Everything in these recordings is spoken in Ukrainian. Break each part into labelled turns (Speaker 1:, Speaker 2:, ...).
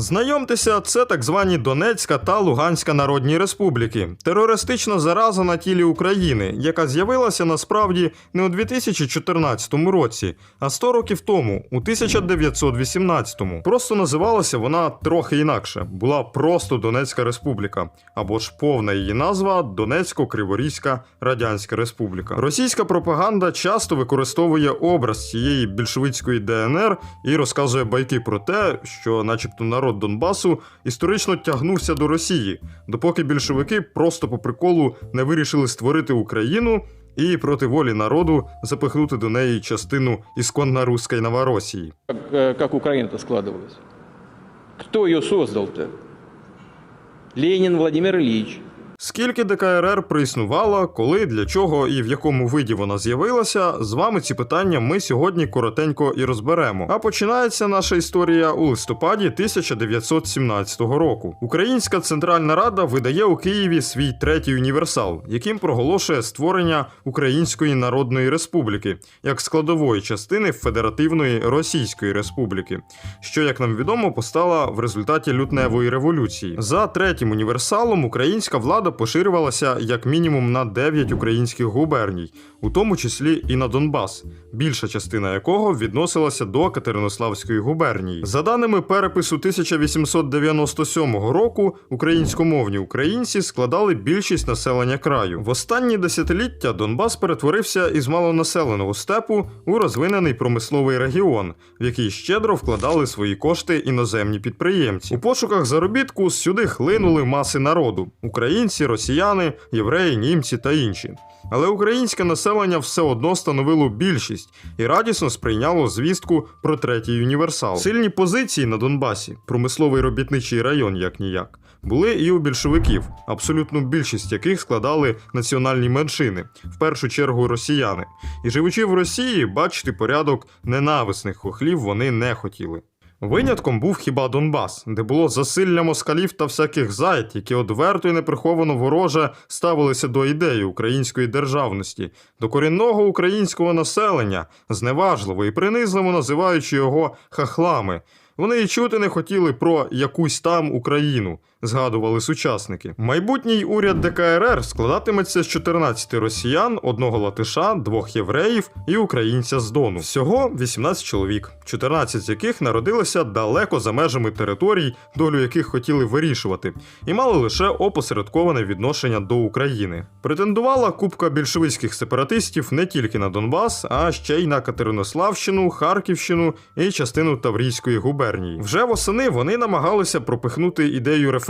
Speaker 1: Знайомтеся, це так звані Донецька та Луганська Народні Республіки, терористична зараза на тілі України, яка з'явилася насправді не у 2014 році, а 100 років тому, у 1918. Просто називалася вона трохи інакше. Була просто Донецька Республіка, або ж повна її назва Донецько-Криворізька Радянська Республіка. Російська пропаганда часто використовує образ цієї більшовицької ДНР і розказує байки про те, що, начебто, народ Донбасу історично тягнувся до Росії, допоки більшовики просто по приколу не вирішили створити Україну і проти волі народу запихнути до неї частину ісконно руської Новоросії.
Speaker 2: Як, э, как Украина-то складывалась? Кто ее создал-то? Ленін Владимир Ильич.
Speaker 1: Скільки ДКРР проіснувала, коли, для чого і в якому виді вона з'явилася, з вами ці питання ми сьогодні коротенько і розберемо. А починається наша історія у листопаді 1917 року. Українська Центральна Рада видає у Києві свій третій універсал, яким проголошує створення Української Народної Республіки як складової частини Федеративної Російської Республіки, що, як нам відомо, постала в результаті лютневої революції. За третім універсалом українська влада поширювалася як мінімум на 9 українських губерній, у тому числі і на Донбас, більша частина якого відносилася до Катеринославської губернії. За даними перепису 1897 року, українськомовні українці складали більшість населення краю. В останні десятиліття Донбас перетворився із малонаселеного степу у розвинений промисловий регіон, в який щедро вкладали свої кошти іноземні підприємці. У пошуках заробітку сюди хлинули маси народу: українці, росіяни, євреї, німці та інші. Але українське населення все одно становило більшість і радісно сприйняло звістку про третій універсал. Сильні позиції на Донбасі, промисловий робітничий район, як ніяк, були і у більшовиків, абсолютну більшість яких складали національні меншини, в першу чергу росіяни. І живучи в Росії, бачити порядок ненависних хохлів вони не хотіли. Винятком був хіба Донбас, де було засилля москалів та всяких зайд, які одверто і неприховано вороже ставилися до ідеї української державності, до корінного українського населення, зневажливо і принизливо називаючи його хахлами. Вони і чути не хотіли про якусь там Україну, згадували сучасники. Майбутній уряд ДКРР складатиметься з 14 росіян, одного латиша, двох євреїв і українця з Дону. Всього 18 чоловік, 14 з яких народилися далеко за межами територій, долю яких хотіли вирішувати, і мали лише опосередковане відношення до України. Претендувала купка більшовицьких сепаратистів не тільки на Донбас, а ще й на Катеринославщину, Харківщину і частину Таврійської губернії. Вже восени вони намагалися пропихнути ідею референдуму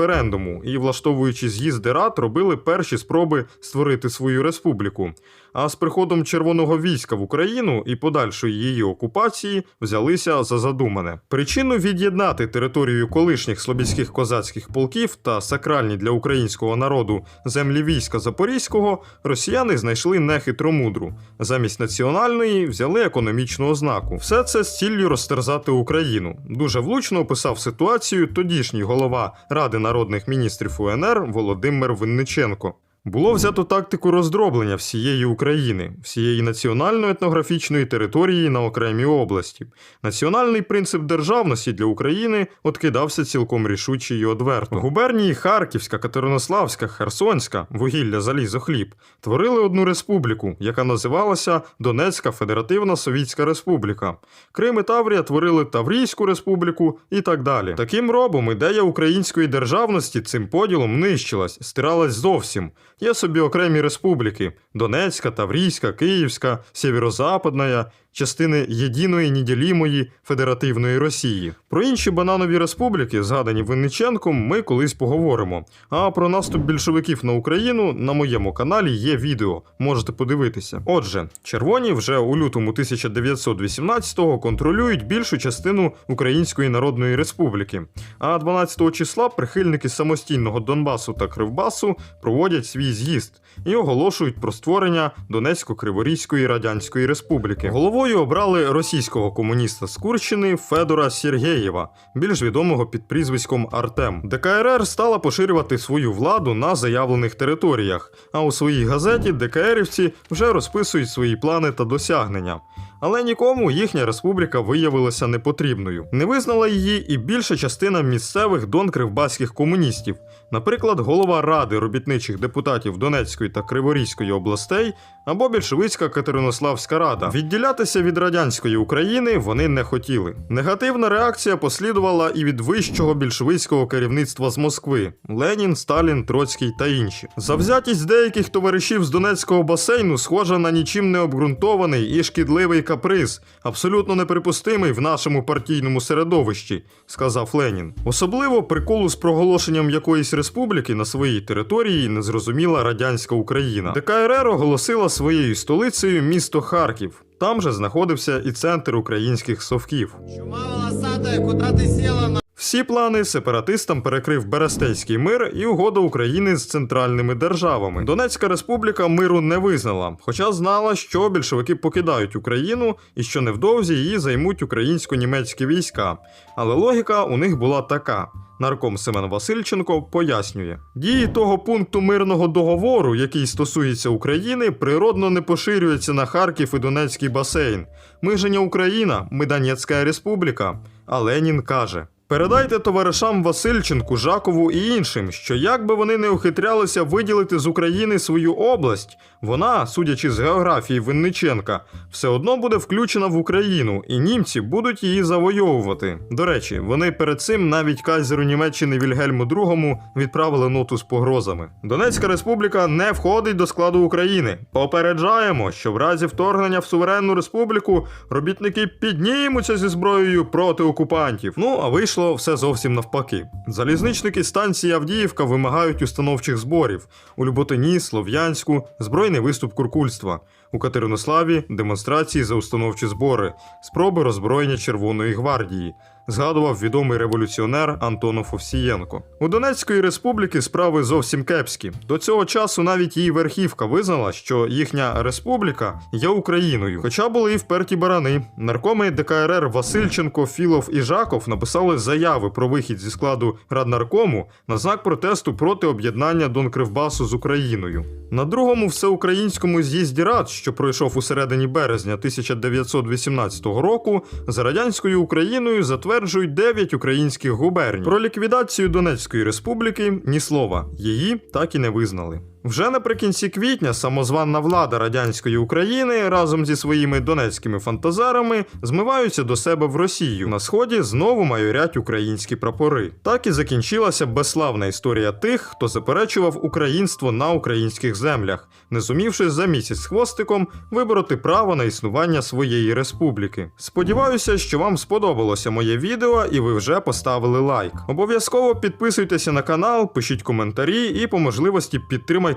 Speaker 1: і, влаштовуючи з'їзди рад, робили перші спроби створити свою республіку. А з приходом червоного війська в Україну і подальшої її окупації взялися за задумане. Причину від'єднати територію колишніх слобідських козацьких полків та сакральні для українського народу землі війська Запорізького росіяни знайшли нехитромудру. Замість національної взяли економічну ознаку. Все це з ціллю розтерзати Україну. Дуже влучно описав ситуацію тодішній голова Ради народних міністрів УНР Володимир Винниченко. Було взято тактику роздроблення всієї України, всієї національно-етнографічної території на окремі області. Національний принцип державності для України откидався цілком рішуче і одверто. Губернії Харківська, Катеринославська, Херсонська, вугілля, залізо, хліб творили одну республіку, яка називалася Донецька Федеративна Совітська Республіка. Крим і Таврія творили Таврійську республіку і так далі. Таким робом ідея української державності цим поділом нищилась, стиралась зовсім. Є собі окремі республіки: Донецька, Таврійська, Київська, Сєвєрозападна, частини єдиної неділімої федеративної Росії. Про інші бананові республіки, згадані Винниченком, ми колись поговоримо. А про наступ більшовиків на Україну на моєму каналі є відео, можете подивитися. Отже, червоні вже у лютому 1918-го контролюють більшу частину Української Народної Республіки. А 12 числа прихильники самостійного Донбасу та Кривбасу проводять свій з'їзд і оголошують про створення Донецько-Криворізької Радянської Республіки. Головою обрали російського комуніста з Курщини Федора Сергєєва, більш відомого під прізвиськом Артем. ДКРР стала поширювати свою владу на заявлених територіях, а у своїй газеті ДКРівці вже розписують свої плани та досягнення. Але нікому їхня республіка виявилася непотрібною. Не визнала її і більша частина місцевих донкривбаських комуністів, наприклад, голова Ради робітничих депутатів Донецької та Криворізької областей або більшовицька Катеринославська рада. Відділятися від радянської України вони не хотіли. Негативна реакція послідувала і від вищого більшовицького керівництва з Москви: Ленін, Сталін, Троцький та інші. Завзятість деяких товаришів з Донецького басейну схожа на нічим не обґрунтований і шкідливий каприз, абсолютно неприпустимий в нашому партійному середовищі, сказав Ленін. Особливо приколу з проголошенням якоїсь республіки на своїй території не зрозуміла радянська Україна. ДКРР оголосила своєю столицею місто Харків. Там же знаходився і центр українських совків.
Speaker 3: Чума волосатая, куда ти сіла на...
Speaker 1: Всі плани сепаратистам перекрив Берестейський мир і угода України з центральними державами. Донецька республіка миру не визнала, хоча знала, що більшовики покидають Україну і що невдовзі її займуть українсько-німецькі війська. Але логіка у них була така. Нарком Семен Васильченко пояснює: дії того пункту мирного договору, який стосується України, природно не поширюються на Харків і Донецький басейн. Ми же не Україна, ми Донецька республіка. А Ленін каже. Передайте товаришам Васильченку, Жакову і іншим, що як би вони не ухитрялися виділити з України свою область, вона, судячи з географії Винниченка, все одно буде включена в Україну, і німці будуть її завойовувати. До речі, вони перед цим навіть кайзеру Німеччини Вільгельму II відправили ноту з погрозами. Донецька республіка не входить до складу України. Попереджаємо, що в разі вторгнення в суверенну республіку робітники піднімуться зі зброєю проти окупантів. Ну а вийшло все зовсім навпаки. Залізничники станції Авдіївка вимагають установчих зборів у Люботині, Слов'янську, збройний виступ куркульства. У Катеринославі демонстрації за установчі збори, спроби роззброєння Червоної гвардії. Згадував відомий революціонер Антонов Овсієнко. У Донецької республіки справи зовсім кепські. До цього часу навіть її верхівка визнала, що їхня республіка є Україною. Хоча були і вперті барани. Наркоми ДКРР Васильченко, Філов і Жаков написали заяви про вихід зі складу Раднаркому на знак протесту проти об'єднання Донкривбасу з Україною. На другому всеукраїнському з'їзді рад, що пройшов у середині березня 1918 року, за радянською Україною затверджують 9 українських губерній. Про ліквідацію Донецької республіки ні слова. Її так і не визнали. Вже наприкінці квітня самозванна влада радянської України разом зі своїми донецькими фантазарами змиваються до себе в Росію. На сході знову майорять українські прапори. Так і закінчилася безславна історія тих, хто заперечував українство на українських землях, не зумівши за місяць з хвостиком вибороти право на існування своєї республіки. Сподіваюся, що вам сподобалося моє відео і ви вже поставили лайк. Обов'язково підписуйтеся на канал, пишіть коментарі і по можливості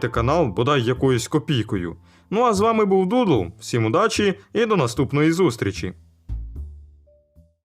Speaker 1: підтримайте канал бодай якоюсь копійкою. Ну а з вами був Дудл. Всім удачі і до наступної зустрічі!